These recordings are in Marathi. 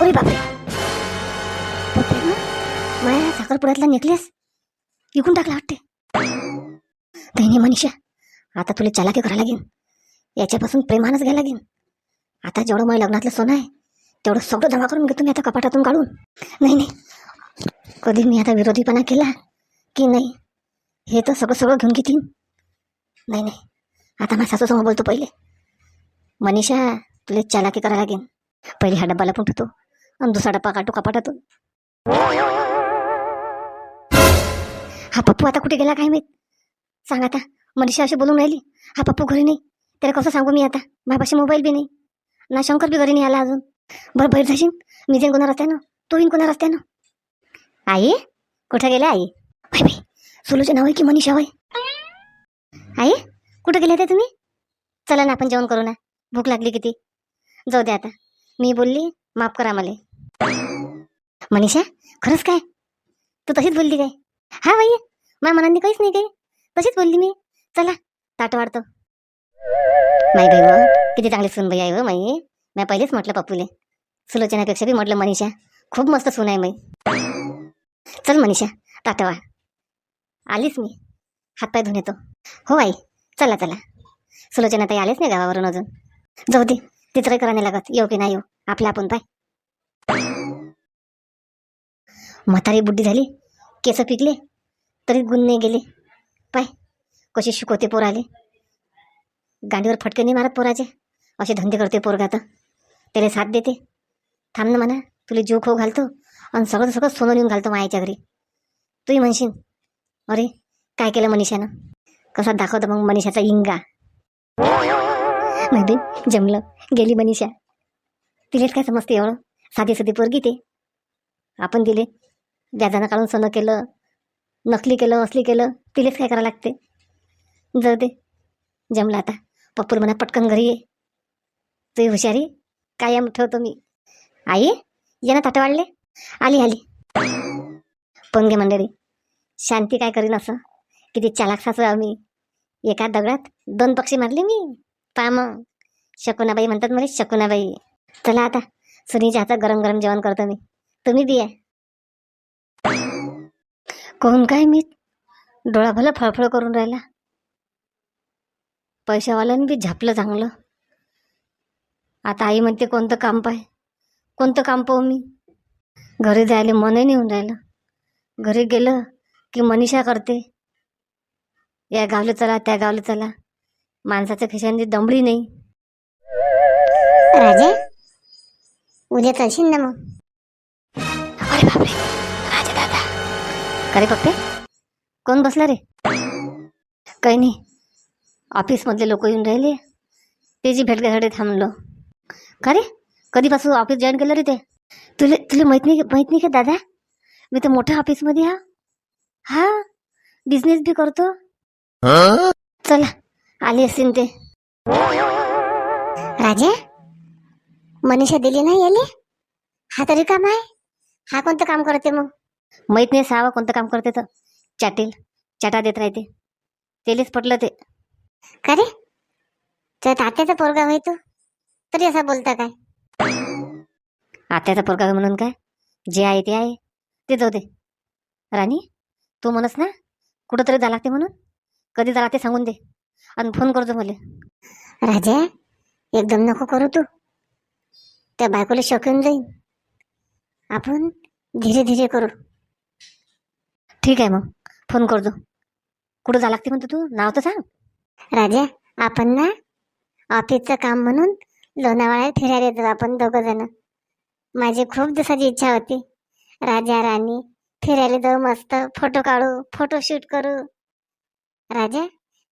अरे बापरे. बापरे माया साखरपुड्यातला नेकलेस. विकून टाकला वाटते. दैनी मनीषा आता तुला चालाकी करायला लागेन. याच्यापासून प्रेमानच घ्यायला लागेन. आता जेवढं माझ्या लग्नातलं सोनं आहे तेवढं सगळं जमा करून घेतो मी आता कपाटातून काढून. नाही नाही. कधी मी आता विरोधीपणा केला की नाही हे तर सगळं सगळं घेऊन घेतील नाही नाही. आता माझ्या सासूसमोर बोलतो पहिले. मनीषा तुला चालाकी करायला लागेन. पहिले हा डब्बाला पण ठेवतो. आणि दुसरा डब्बा काढतो कपाटातून हा पप्पू आता कुठे गेला काय माहीत? सांग आता. मनीषा अशी बोलून राहिली. हा पप्पू घरी नाही. त्याला कसं सांगू मी आता? माझ्यापाशी मोबाईल बी नाही. ना शंकर बी घरी नाही आला अजून. बरं बाहेर जाशील? मी जाईन कोणा रस्त्यानं? तू येईन कोणा रस्त्यानं? आई? कुठं गेल्या आई? बाई. बाई नाव आहे की मनीषा होय? आई कुठं गेल्या त्या तुम्ही? चला ना आपण जेवण करू ना. भूक लागली किती? जाऊ द्या आता. मी बोलली माफ करा मला. मनीषा खरंच काय? तू तशीच बोलली काय? हा बाई माझ्या मनाने काहीच नाही काही. तशीच बोलली मी. चला ताट वाढतो. नाही बाई व किती चांगली सून बाई आहे व माई. मी पहिलेच म्हटलं पप्पूले. सुलोचनापेक्षा बी म्हटलं मनीषा. खूप मस्त सून आहे माई. चल मनीषा ताटवा आलीच मी. हातपाय धुऊन येतो. हो आई चला चला. सुलोचना ताई आलेच नाही गावावरून अजून. जाऊ दे तिचं काही करा नाही लागत. येऊ की नाही येऊ. आपलं आपण पाय. म्हातारी बुड्डी झाली. केस पिकले. तरी गुण नाही गेले. पाय कसे शिकवते पोर आले गाडीवर फटके नाही मारत पोराचे. असे धंदे करते पोरगा तर त्याला साथ देते. थांब ना म्हणा. तुला जीव खाऊ घालतो. आणि सगळं सगळं सोनं नेऊन घालतो मायाच्या घरी. तूही म्हणशील. अरे काय केलं मनीषानं? कसा दाखवतो मग मनीषाचा इंगा. नाही जमलं. गेली मनीषा. तिलेच काय समजते एवढं? साधी साधी पोरगी ते. आपण दिले. व्याजानं काढून सोनं केलं नकली केलं असली केलं तिलेच काय करावं लागते? जाऊ दे. जमलं आता. पप्पूर म्हणा पटकन घरी ये. तुझी हुशारी कायम ठेवतो मी. आई ये ना ताटं वाढले आली आली. पण घे मंडळी शांती काय करीन असं? किती चालाक सासू आम्ही. एका दगडात दोन पक्षी मारले मी. पा मग शकुनाबाई म्हणतात मला शकुनाबाई. चला आता. सुनीच्या हातात गरम गरम जेवण करतो मी. तुम्ही बी आहे कोण काय मी? डोळा भला फळफळ करून राहिला. पैशावाल्यानं बी झापलं चांगलं. आता आई म्हणते कोणतं काम पाय? कोणतं काम पाहू मी? घरी जायला मनही नाही होऊन राहिलं. घरी गेलं की मनीषा करते. या गावलं चला त्या गावलं चला. माणसाच्या खिशांची दमडी नाही. राजा? उद्या चलशील ना मग? अरे बापरे. राजा दादा. का रे पप्पे. कोण बसला रे? काही नाही. ऑफिसमधले लोक येऊन राहिले. त्याची भेट घ्यासाठी थांबलो. का रे? कधीपासून ऑफिस जॉईन केलं रे ते? तुला तुला माहीत नाही माहीत नाही का दादा? मी तर मोठ्या ऑफिसमध्ये हा. हा? बिझनेस बी करतो. चला आली असतील ते. राजा? मनीषा दिली नाही याले? हा तरी काम आहे. हा कोणतं काम करते मग? माहीत नाही सावा कोणतं काम करते तर. चाटील चाटा देत राहते. तेलेच पटलं ते. का रे? तर तात्याचा पोरगा होय तू. तरी असा बोलता काय? आत्याचा पोरगा म्हणून काय? जे आहे ते आहे. ते जाऊ दे. राणी तू म्हणस ना कुठंतरी जा लागते म्हणून. कधी जा लागते सांगून दे. आणि फोन करतो मला. राजा एकदम नको करू तू. त्या बायकोला शौक येऊन जाईन. आपण धीरे धीरे करू. ठीक आहे मग. फोन करतो. कुठं जा लागते म्हणतो तू? नाव तर सांग. राजा आपण ना ऑफिसचं काम म्हणून लोणावळ्यात फिरायला येतो आपण दोघं जण. माझी खूप दिवसाची इच्छा होती. राजा राणी फिरायला जाऊ मस्त. फोटो काढू फोटो शूट करू. राजा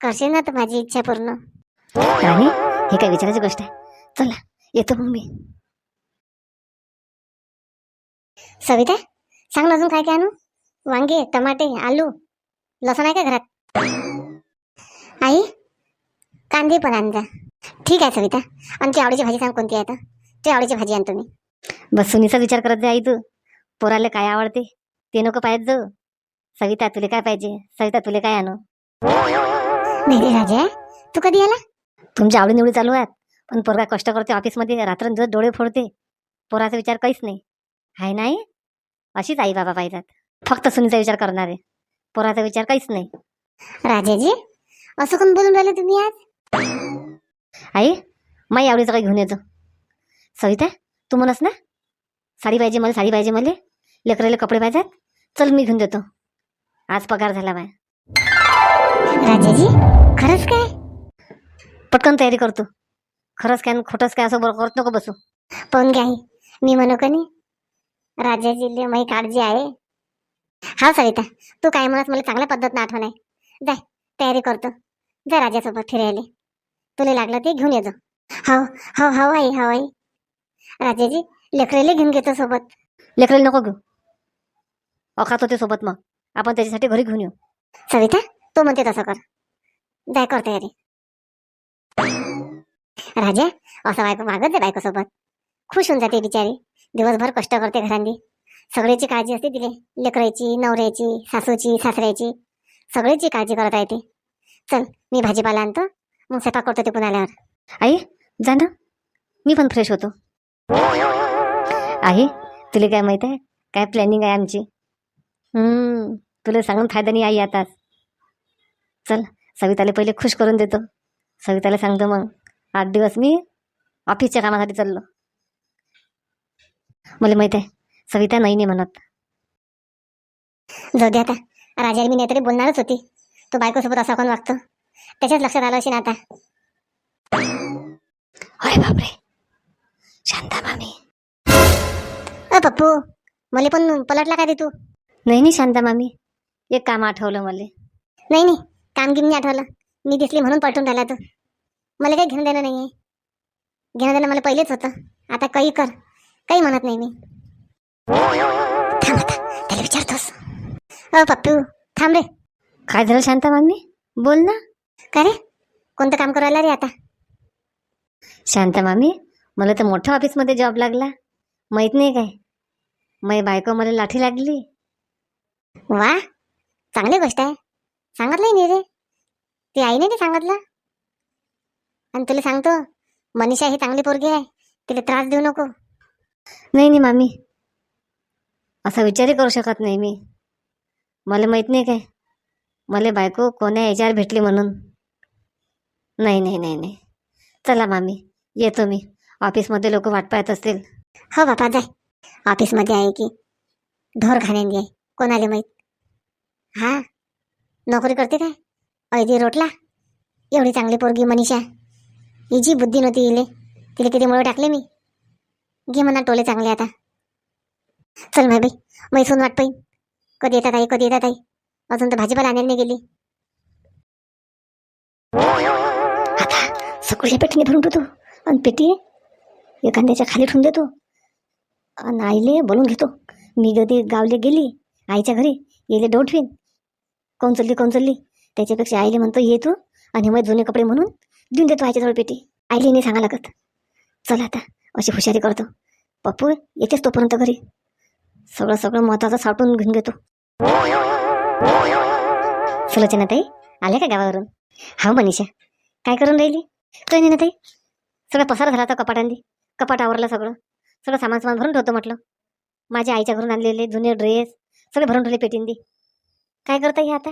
करशील ना तर माझी इच्छा पूर्ण? राणी हे काय विचारायची गोष्ट आहे. चला येतो मग मी. सविता सांग ना अजून काय काय आणू? वांगे टमाटे आलू लसूण आहे का घरात? आई कांदे पण आणजा ठीक आहे सविता. आणि ती आवडीची भाजी सांग कोणती आहे तर ती आवडीची भाजी आणतो मी बस सुनीचा विचार करत जा आई तू. पोराला काय आवडते ते नको पाहिजे जाऊ. सविता तुला काय पाहिजे? सविता तुला काय आणू? नाही राजा तू कधी आला? तुमच्या आवडीनिवडी चालू आहेत. पण पोरगा कष्ट करते ऑफिसमध्ये रात्रंदिवस डोळे फोडते. पोराचा विचार काहीच नाही. आहे नाही अशीच आई बाबा पाहिजेत. फक्त सुनीचा विचार करणारे पोराचा विचार काहीच नाही. राजाजी असं कोण बोलून राहिले तुम्ही आज? आई माई आवडीचं काही घेऊन येतो. सविता तू म्हणस ना? साडी पाहिजे मला साडी पाहिजे मला. लेकराला कपडे पाहिजेत. चल मी घेऊन देतो. आज पगार झाला बाय. राजाजी खरंच काय? पटकन तयारी करतो खरंच काय आणि खोटंच काय असं बरं करत नको बसू. पाहून घ्या. मी म्हणू का नाही? राजाजीले माही काळजी आहे. हा सविता तू काय म्हणत मला चांगल्या पद्धतीनं आठवण आहे. जाय तयारी करतो. जा राजासोबत फिरायला. तुला लागलं ते घेऊन येतो हो हो हो आई हो आई. राजाजी लेकरेले घेऊन घेतो सोबत. लेकराला नको घेऊ. अखात होते सोबत मग. आपण त्याच्यासाठी घरी घेऊन येऊ. सविता तू म्हणते तसं कर. जाय कर तयारी. राजा असं बायको मागत जा बायको सोबत खुश होऊन जाते बिचारी. दिवसभर कष्ट करते घरांनी. सगळ्याची काळजी असते तिले. लेकराची नवऱ्याची सासूची सासऱ्याची. सगळ्याची काळजी करत आहे ती चल मी भाजीपाला आणतो. मग स्वयंपाक करतो ते पुन्हा आल्यावर. आई जा ना. मी पण फ्रेश होतो. आई तुला काय माहीत आहे? काय प्लॅनिंग आहे आमची? तुला सांगून फायदा नाही आई आताच. चल सविताला पहिले खुश करून देतो. सविताला सांगतो मग. आठ दिवस मी ऑफिसच्या कामासाठी चाललो. मला माहीत आहे. सविता नाही नाही म्हणत. जाऊ दे आता. राजाला मी नाहीतरी बोलणारच होती. तो बायकोसोबत असा कोण वागतो? त्याच्याच लक्षात आलं असेल आता. अरे बापरे. शांता मामी. अ पप्पू. मला पण पलटला का रे तू? नाही नाही शांता मामी. एक काम आठवलं मला. नाही नाही. काम गिम नाही आठवलं. मी दिसली म्हणून पलटून राहिला तू. मला काही घेणं देणं नाहीये. घेणं देणं मला पहिलेच होतं. आता काही कर. काही म्हणत नाही मी. थांब आता त्याला विचारतोस. अ पप्पू थांब रे. काय झालं शांता मामी बोल ना. का रे? कोणतं काम करायला रे आता? शांता मामी मला तर मोठ्या ऑफिसमध्ये जॉब लागला. माहीत नाही काय. मै बायको मला लाठी लागली. वा चांगली गोष्ट आहे. सांगितलंय नाही रे. ती आईने नाही सांगितलं. आणि तुला सांगतो मनीषा ही चांगली पोरगी आहे. तिला त्रास देऊ नको. नाही नाही मामी. असा विचारही करू शकत नाही मी. मला माहीत नाही काय. मला बायको कोण्या याच्यावर भेटली म्हणून. नाही नाही नाही नाही. चला मामी येतो मी. ऑफिसमध्ये लोक वाट पाहत असतील. हो बापा जाय. ऑफिसमध्ये आहे की. ढोर घाण्यांनी आहे कोणाला माहीत? हा? नोकरी करते काय? अयदी रोटला? एवढी चांगली पोरगी मनीषा. हिची बुद्धी नव्हती इले. तिला किती मुळे टाकले मी. घे म्हणा टोले चांगले आता. चल माय बाई मैसून वाट पाहिन कधी येतात आई कधी येतात आई? अजून तर भाजीपाला आणायला नाही गेली. आता सगळ्या पेटीने भरून ठेवतो आणि पेटी एखाद्याच्या खाली ठेवून देतो. आणि आईले बोलून घेतो. मी कधी गावले गेली आईच्या घरी येले डोठवीन ठेवीन. कोण चालली कोण त्याच्यापेक्षा आईले म्हणतो ये तू आणि मग जुने कपडे म्हणून देऊन देतो आईच्याजवळ पेटी. आईले नाही सांगा लागत. चल आता. अशी हुशारी करतो. पप्पू येतेच तोपर्यंत घरी. सगळं सगळं महत्वाचं साठवून घेऊन घेतो. सुलोचना ताई आल्या का गावावरून? हा मनीषा काय करून राहिली? काही नाही ना ताई? सगळं पसार झाला होता कपाटांनी. कपाट आवरलं सगळं. सगळं सामान सामान भरून ठेवतो म्हटलं. माझ्या आईच्या घरून आणलेले जुने ड्रेस सगळे भरून ठेवले पेटींदी काय करता हे आता?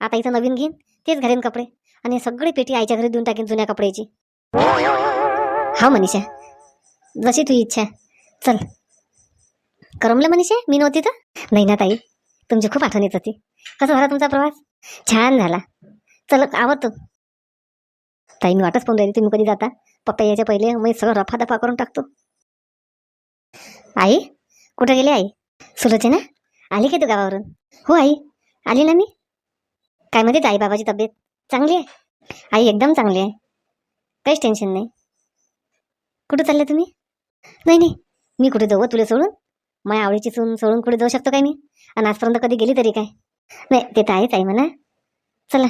आता इथं नवीन घेईन तेच घालीन कपडे. आणि सगळी पेटी आईच्या घरी देऊन टाकीन जुन्या कपड्याची. हा मनीषा जशी तुझी इच्छा चल. करमलं मनीषे मी नव्हती तर? नाही ना ताई तुमची खूप आठवण येत होती. कसा झाला तुमचा प्रवास? छान झाला. चल आवडतो ताई मी वाटच पाहून राहिली. तुम्ही कधी जाता? पप्पा यायच्या पहिले मी सगळं रफा दफा करून टाकतो. आई? कुठं गेली आई? सुलोचना? आली का तू गावावरून? हो आई. आली ना मी. काय म्हणते आई बाबाची तब्येत? चांगली आहे? आई एकदम चांगली आहे. काहीच टेन्शन नाही. कुठं चालले तुम्ही? नाही नाही. मी कुठे जाऊ तुला सोडून? माझ्या आवडीची सून सोडून कुठे जाऊ शकतो काय मी? आणि आजपर्यंत कधी गेली तरी काय? नाही ते तर आहेच आहे म्हणा. चला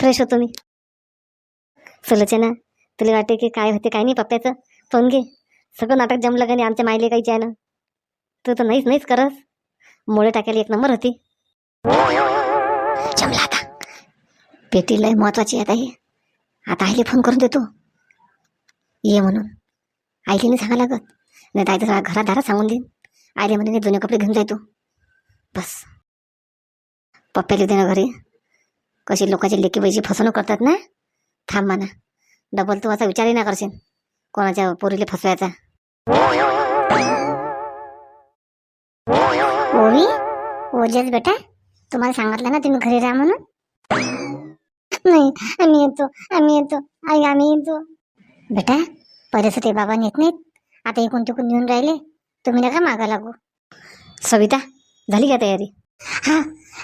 फ्रेश होतो मी. सुलोचना तुला वाटते की काय होते काय नाही पप्प्याचं? फोन घे. सगळं नाटक जमलं का नाही? आमच्या मायले काहीच्या आहे ना तू तर नाहीच नाहीच करस मोळे टाकायला एक नंबर होती. जमला आता. पेटी लय महत्वाची आता हे. आता आईले फोन करून देतो. ये म्हणून. आईले नाही सांगा लागत नाही तर आईचं घरात दारात सांगून देईन. आईले म्हणे नाही जुने कपडे घेऊन जाय तू. बस. पप्प्याला दे ना घरी. कशी लोकांची लेकी फसवणूक करतात ना? थांब म्हणा. डबल तू असा विचारही ना करशील. कोणाच्या पोरीला फसवायचा? ओवी ओजस बेटा तुम्हाला सांगितलं ना तुम्ही घरी राहा म्हणून? नाही आम्ही येतो आम्ही येतो. आई आम्ही येतो. बेटा पहिले ते बाबा नेत नाहीत आता इकून तिकून नेऊन राहिले तुम्ही नका मागा लागू. सविता झाली का तयारी? हा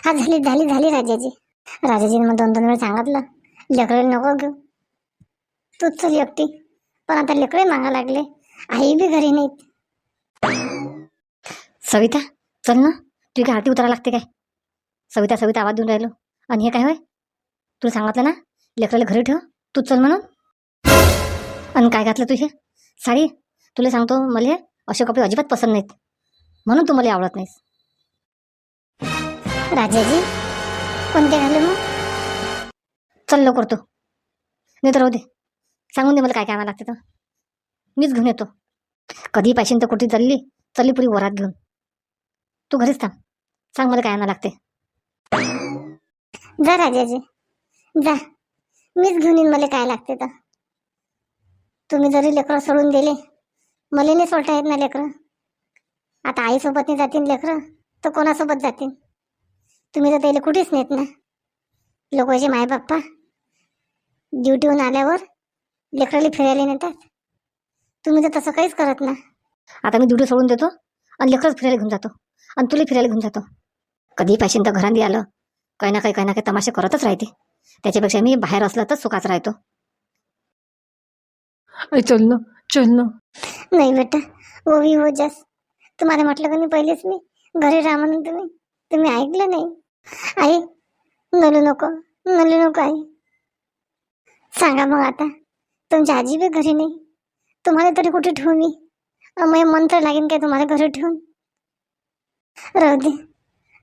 हा झाली झाली झाली राजाजी. राजाजीने मग दोन दोन वेळा सांगितलं लेकरं नको घेऊ. तूच चल एकटी पण आता लेकरे मागा लागले आई बी घरी नाहीत. सविता चल ना तुझी आरती उतरा लागते काय? सविता सविता आवाज देऊन राहिलो. आणि हे काय होय? तुला सांगितलं ना लेकराला घरी ठेव तू चल म्हणून. आणि काय घातलं तुझे? साडी? तुला सांगतो मला असे कपडे अजिबात पसंत नाहीत. म्हणून तू मला आवडत नाहीस. राजाजी कोणते घाले मग? चल लवकर तू. नाही तर राहू दे. सांगून दे मला काय काय आणावं लागते तर. मीच घेऊन येतो. कधी पाहिजे तर कुठे चालली चालली पुरी वरात घेऊन. तू घरीच थांब. सांग मला काय आणावं लागते. जा राजाजी. जा. मीच घेऊन येईन मला काय लागते तर. तुम्ही जरी लेकरं सोडून दिले मला नाही सोडता येत ना लेकरं. आता आईसोबत नाही जातील लेकरं तर कोणासोबत जातील तुम्ही तर त्याला कुठेच नेत ना. लोकांचे मायबाप्पा. ड्युटीहून आल्यावर लेकराला फिरायला नेतात. तुम्ही तर तसं काहीच करत ना. आता मी ड्युटी सोडून देतो आणि लेकरच फिरायला घेऊन जातो आणि तुला फिरायला घेऊन जातो. कधी पाहिजे तर घरात आलं काही ना काही काही ना काही तमाशे करतच राहते. त्याच्यापेक्षा मी बाहेर असलं तर सुखाच राहतो. आई चल ना चल ना. नाही बेटा ओवी हो जास. तुम्हाला म्हटलं का नाही पहिलेच मी? घरी राहा म्हणून तुम्ही. तुम्ही ऐकलं नाही. आई नलू नको नलू नको आई. सांगा मग आता तुमच्या आजी बी घरी नाही. तुम्हाला तरी कुठे ठेवू मी? अं, मग मंत्र लागेल काय तुम्हाला घरी ठेवून? राहू दे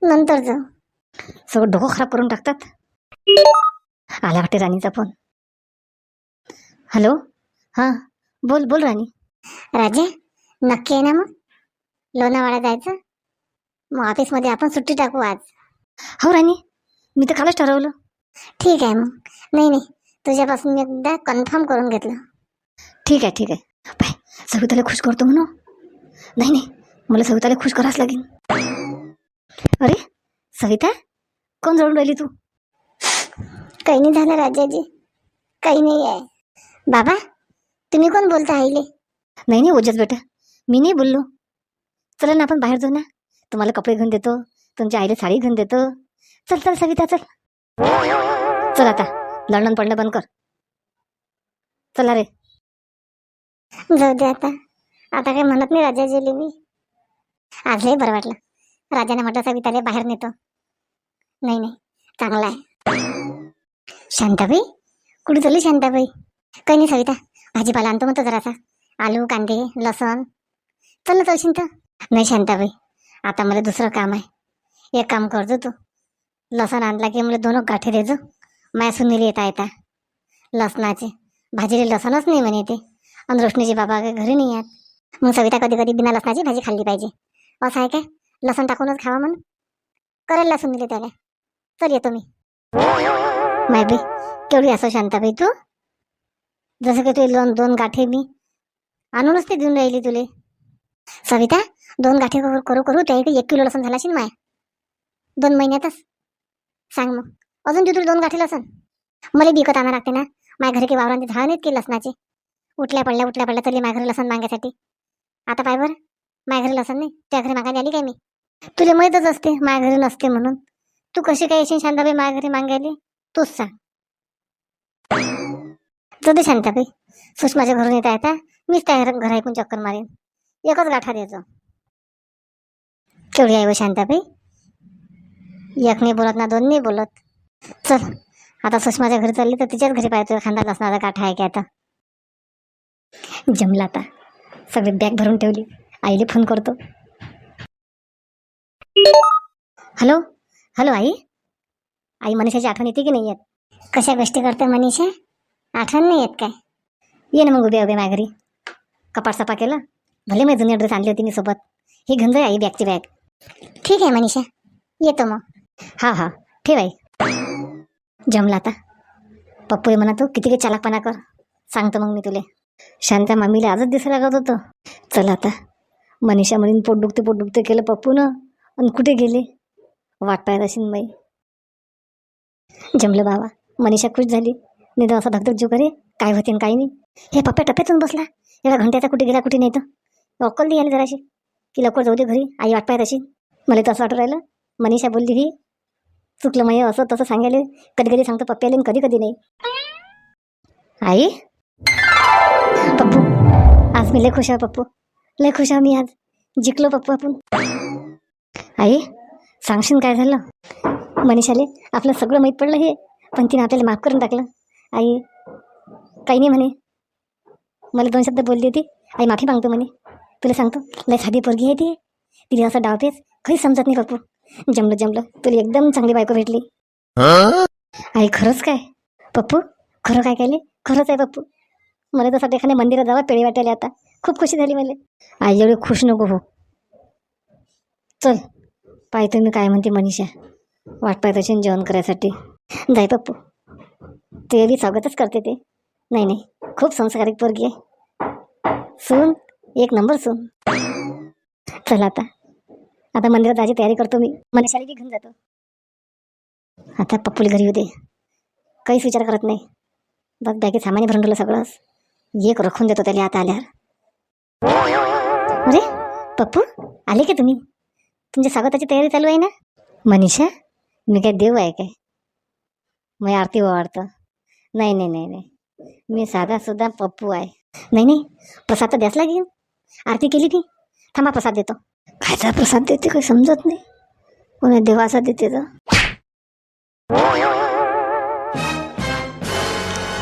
नंतर जाऊ. सगळं डोकं खराब करून टाकतात. आला वाटते राणीचा फोन हॅलो हां बोल बोल राणी. राजे नक्की आहे ना मग? लोणावाडा जायचं? मग ऑफिसमध्ये आपण सुट्टी टाकू आज. हो राणी मी तर कालच ठरवलं. ठीक आहे मग. नाही नाही तुझ्यापासून मी एकदा कन्फर्म करून घेतलं. ठीक आहे ठीक आहे. पाय सविताला खुश करतो म्हणू नाही नाही मला सविताला खुश करावंच लागेल. अरे सविता कोण जळून राहिली तू? काही नाही झालं राजाजी. काही नाही आहे. बाबा तुम्ही कोण बोलता आईले? नाही नाही ओजस बेटा. मी नाही बोललो. चला ना आपण बाहेर जाऊ ना. तुम्हाला कपडे घेऊन देतो. तुमच्या आईला साडी घेऊन देतो. चल चल सविता चल. चल आता. लढणं पडणं बंद कर. चला रे जाऊ दे आता. आता काही म्हणत नाही राजाजीले मी. आज लय बरं वाटलं. राजाने म्हटलं सविताले बाहेर नेतो. नाही नाही. चांगला आहे. शांताबाई? कुठे चालली शांताबाई? काही नाही सविता. भाजीपाला आणतो म्हणतो जरासा. आलू कांदे लसण. चल ना चलशील तर. नाही शांताबाई आता मला दुसरं काम आहे. एक काम करतो तू. लसण आणला की मला दोन गाठे देजो माया सुनील येता येता लसणाचे. भाजीले लसणच नाही म्हणे ते. आणि रोशनीचे बाबा घरी नाही आहेत. मग सविता कधी कधी बिना लसणाची भाजी खाल्ली पाहिजे. असं आहे काय? लसण टाकूनच खावा म्हणून करेल लसून दिले त्याला. चल येतो मी. माय बी केवढी असो शांताबाई तू? जसं की तू दोन दोन गाठे मी आणूनच ते देऊन राहिली तुले. सविता दोन गाठे करू करू करू त्या एक किलो लसण झाला माय. दोन महिन्यातच. सांग मग. अजून देऊ तुला दोन गाठे लसन मला विकत आणा लागते ना. माझ्या घरी काही वावरांचे झाड नाहीत की लसणाचे. उठल्या पडल्या उठल्या पडल्या तरी माझ्या घरी लसण मागायसाठी. आता पाय बरं. माझ्या घरी लसण नाही. त्या घरी मागायला आली काय मी? तुला माहीतच असते माझ्या घरी नसते म्हणून. तू कशी काय येशील शांताबाई माझ्या घरी मागायली? तूच सांग. जाऊ दे शांताबाई. सुषमाच्या घरून येता येता मीच त्या घर ऐकून चक्कर मारेन. एकच गाठा द्यायचो केवढी आहे व शांताबाई. एक नाही बोलत ना दोन नाही बोलत. चल आता सुषमाच्या घरी चालली तर तिच्याच घरी पाहिजे खांदा लसणाचा गाठा आहे की आता. जमला आता. सगळी बॅग भरून ठेवली. आईला फोन करतो. हॅलो? हॅलो आई? आई मनीषाची आठवण येते की नाही येत? कशा गोष्टी करते मनीषा? आठवण नाही येत काय. ये ना मग उभ्या उभ्या माझ्या घरी कपाट सपा केलं. भले मी जुनी ड्रेस आणली होती मी सोबत. ही घेऊन जाई आई बॅगची बॅग ठीक आहे मनीषा. येतो मग. हा हा. ठेव आई. जमला आता. पप्पू हे म्हणा तू किती काही चालाकपणा कर. सांगतो मग मी तुले. शांता मामीला आजच दिसायला लागत होतं. चल आता. मनीषा म्हणून पोट दुखते पोट दुखते केलं पप्पू ना आणि कुठे गेले? वाट पाहत असेल बाई. जमलं बाबा. मनीषा खुश झाली. नाही तर असा धगधग जीव करे. काय होते काही नाही. हे पप्प्या टप्प्यातून बसला. एवढा घंट्याचा कुठे गेला कुठे नाही तर अक्कल नाही आली जराशी. की लवकर जाऊ दे घरी. आई वाट पाहत अशी. मला तर असं वाटू राहिलं. मनीषा बोलली ही चुकलं मग असं तसं सांगायला. कधी कधी सांगतो पप्प्याला कधी कधी नाही. आई? पप्पू आज मी लय खुश आहे पप्पू. लय खुश आहे मी आज. जिंकलो पप्पू आपण. आई सांगशील काय झालं? मनीषाले आपलं सगळं माहीत पडलं हे. पण तिने आपल्याला माफ करून टाकलं. आई काही नाही म्हणे. मला दोन शब्द बोलली होती. आई माफी मागतो म्हणे. तुला सांगतो लय साधी पोरगी आहे ती. तिने असं डावतेच काहीच समजत नाही पप्पू जमलं जमलं. तुला एकदम चांगली बायको भेटली. आई खरंच काय? पप्पू खरं काय केले? खरंच आहे पप्पू. मला तसं एखाद्या मंदिरात जावा पेढे वाटायला आता. खूप खुशी झाली मला. आई एवढी खुश नको हो चल पाहतो मी काय म्हणते मनीषा. वाट पाहत असेल जेवण करायसाठी. जाय पप्पू. ते बी स्वागतच करते ते. नाही नाही. खूप संस्कारिक पोरगी आहे. सून एक नंबर सून. चला आता. आता मंदिरात जायची तयारी करतो मी. मनीषाला बी घेऊन जातो. आता पप्पूला घरी होते काहीच विचार करत नाही. बघ बॅगेत सामान्य भरून ठेवलं सगळंच. एक रखून देतो त्याला आता आल्यावर. अरे पप्पू आले का तुम्ही? तुमच्या स्वागताची तयारी चालू आहे ना? मनीषा मी काय देव आहे काय? मग आरती वाढतं. नाही नाही नाही नाही. मी साधा सुद्धा पप्पू आहे. नाही नाही. प्रसाद तर द्यास लागेल. आरती केली ती थांबा प्रसाद देतो. खायचा प्रसाद देते काही समजत नाही. कोणा देवाचा देते तर?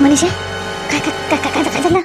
मनीषा काय काय काय काय काय झालं?